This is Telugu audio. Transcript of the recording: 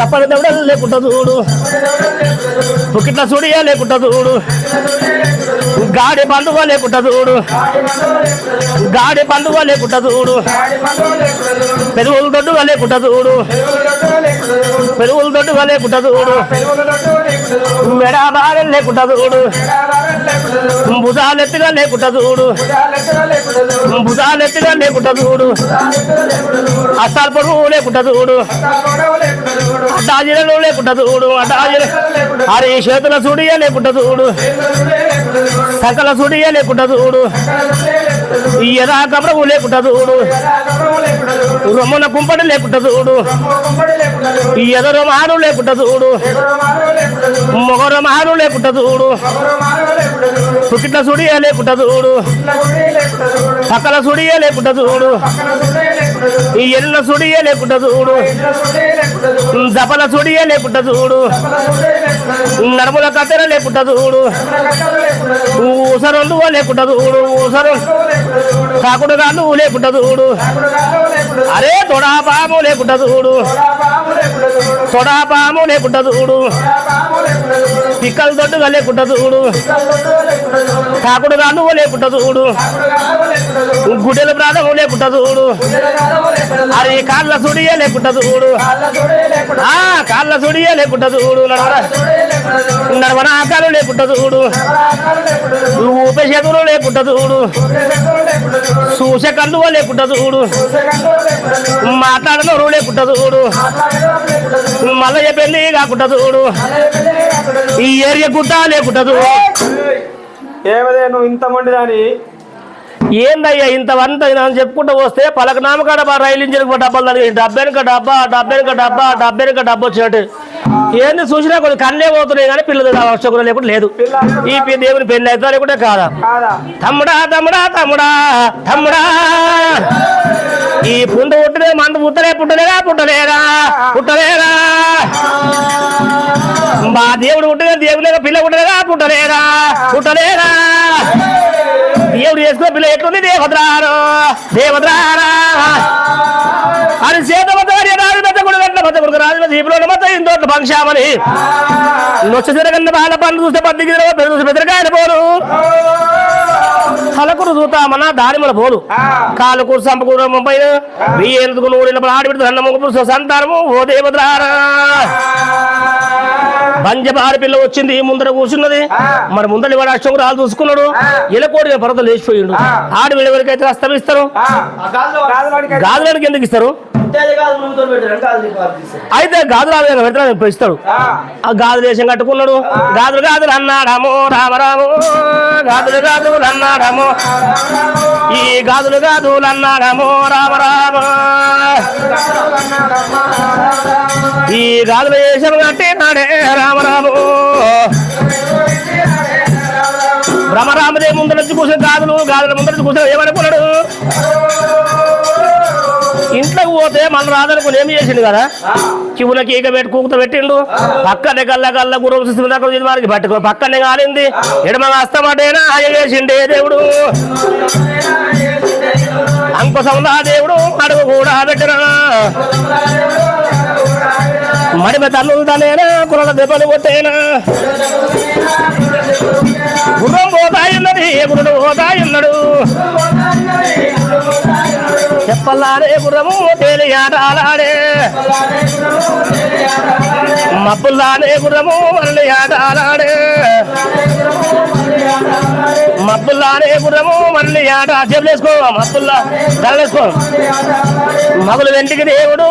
తప్పని దవడలు లేకుండా చూడు. పుకిట్ల సుడియా లేకుండా చూడు. గాడి పండుగ లేకుండా చూడు. గాడి పండుగ లేకుండా చూడు. పెరుగులు దొడ్డుగా లేకుండా చూడు. పెరుగులు దొడ్డుగా లేకుండా చూడు. మెడ బాగా లేకుండా చూడు. భుజాలెత్తుగా లేకుండా చూడు. భుజాలెత్తుగా లేకుండా చూడు అస్తాలు పొడవు లేకుండా చూడు అడ్డాజిరలు లేకుండా చూడు అడ్డాజిర అరే చేతుల సుడియా లేకుండా చూడు సకల సుడియా లేకుండా చూడు ఎరా కబ్రవు లేకుండా చూడు రొమ్మన కుంపడి లేకుండా చూడు ఎదరు మారు లేకుండా చూడు మొగరు మారు లేకుండా చూడు పుకిట్ల సుడియా లేకుండా చూడు సకల సుడియా లేకుండా చూడు ఈ ఎల్ల సుడియే లేకుండా చూడు జపల సుడియే లేకుండా చూడు నడుముల కత్తెర లేకుండా చూడు ఊసరండు లేకుండా చూడు ఊసరం కాకుడు కాళ్ళు లేకుండా చూడు అరే తొడా పాము లేకుండా చూడు. తొడా పాము లేకుండా చూడు. పిక్కలు దొడ్డుగా లేకుండా చూడు. కాకుడు కాళ్ళు లేకుండా చూడు. గుడ్డెల ప్రాణము లేకుండా చూడు. అరే కాళ్ళ సుడియే లేకుండా చూడు. ఆ కాళ్ళ సుడియే లేకుండా చూడు. నడవన ఆకాలు లేకుండా చూడు. ఊపే చేతులు లేకుండా చూడు. చూసే కళ్ళు లేకుండా చూడు. మాట్లాడనోరు లేకుండా చూడు. మల్లయ్య పెళ్ళి కాకుండా చూడు. ఈ ఏరియా గుడ్డ లేకుండా చూడు. ఏమదే నువ్వు ఇంత దాని? ఏందయ్యా ఇంతవంత అని చెప్పుకుంటూ వస్తే పలక నామకాడ బా రైలు ఇంజిన్ డబ్బాలు తగిలి డబ్బెనక డబ్బా డబ్బెనక డబ్బా డబ్బెనక డబ్బా వచ్చినట్టు ఏంది చూసినా కొన్ని కళ్ళే పోతున్నాయి కానీ పిల్లలు అవసరం లేకుండా లేదు. ఈ దేవుని పెళ్ళి అయితే లేకుంటే కాదా? తమ్ముడా తమ్ముడా తమ్ముడా తమ్ముడా. ఈ పుండు పుట్టలే మందు పుట్టలే పుట్టలేరా పుట్టలేరా పుట్టలేరా మా దేవుడు పుట్టలే దేవుడు పిల్ల పుట్టలేరా పుట్టలేరా పుట్టలేరా దేవుడు చేసుకున్న పిల్ల ఎట్లుంది దేవద్రారు దేవద్రారా కొడుకు రాజు మెత్త ఇప్పుడు మత ఇంతోట్ల పంక్షామని. నొచ్చ తిరగన్న బాల పండ్లు చూస్తే పద్దికి చూస్తే బెదరకాయలు పోరు తలకురు చూతామన్నా దారిమల పోలు. కాలుకూరు సంపకూరు ముంబై బియ్యేందుకు నూరిన ఆడిపెడుతు అన్న ముగ్గురు సంతానము ఓ దేవద్రారా బంజబారి పిల్ల వచ్చింది ముందర కూర్చున్నది. మరి ముందర వాడు అష్టం రాళ్ళు చూసుకున్నాడు. ఇలకోడి పరద లేచిపోయిండు. ఆడి వెళ్ళవరికైతే అస్తమిస్తారు. గాజులాడికి ఎందుకు ఇస్తారు? అయితే గాజులు ఆమె పెడతాను ఇస్తాడు ఆ. గాజులు వేషం కట్టుకున్నాడు? గాజులు గాజులు అన్నాడము రామరాము గాజులు గాజులు అన్నాడము. ఈ గాజులు గాజులు అన్నాడము రామరామ ఈ గాజుల వేషం కట్టినాడే రామరాము భ్రమరామదే ముందు నుంచి కూర్చొని గాజులు గాజుల ముందు నుంచి కూర్చొని ఏమనుకున్నాడు? పోతే మన రాదనుకుని ఏం చేసిండు కదా? చెవులకి ఈగ పెట్టి కూకుత పెట్టిండు. పక్కనే కళ్ళ గురువు శిశువు వారికి పట్టుకో. పక్కనే కాలింది ఎడమ అస్తమాటేనా అయ్య చేసిండే దేవుడు. అంకుశందా దేవుడు. అడుగు కూడా పెట్టిన. మడిమ తల్లు తనేనా కురల దెబ్బలు కొట్టేనా? చెప్పల్లాడే గుర్రము తేలియాటాలాడే మబ్బుల్లాడే గుర్రము మళ్ళీ ఆటాలాడే మబ్బుల్లాడే గుర్రము మళ్ళీ ఆట చెప్పులేసుకో మబ్బుల్లా తరలేసుకో మగులు వెంటికి దేవుడు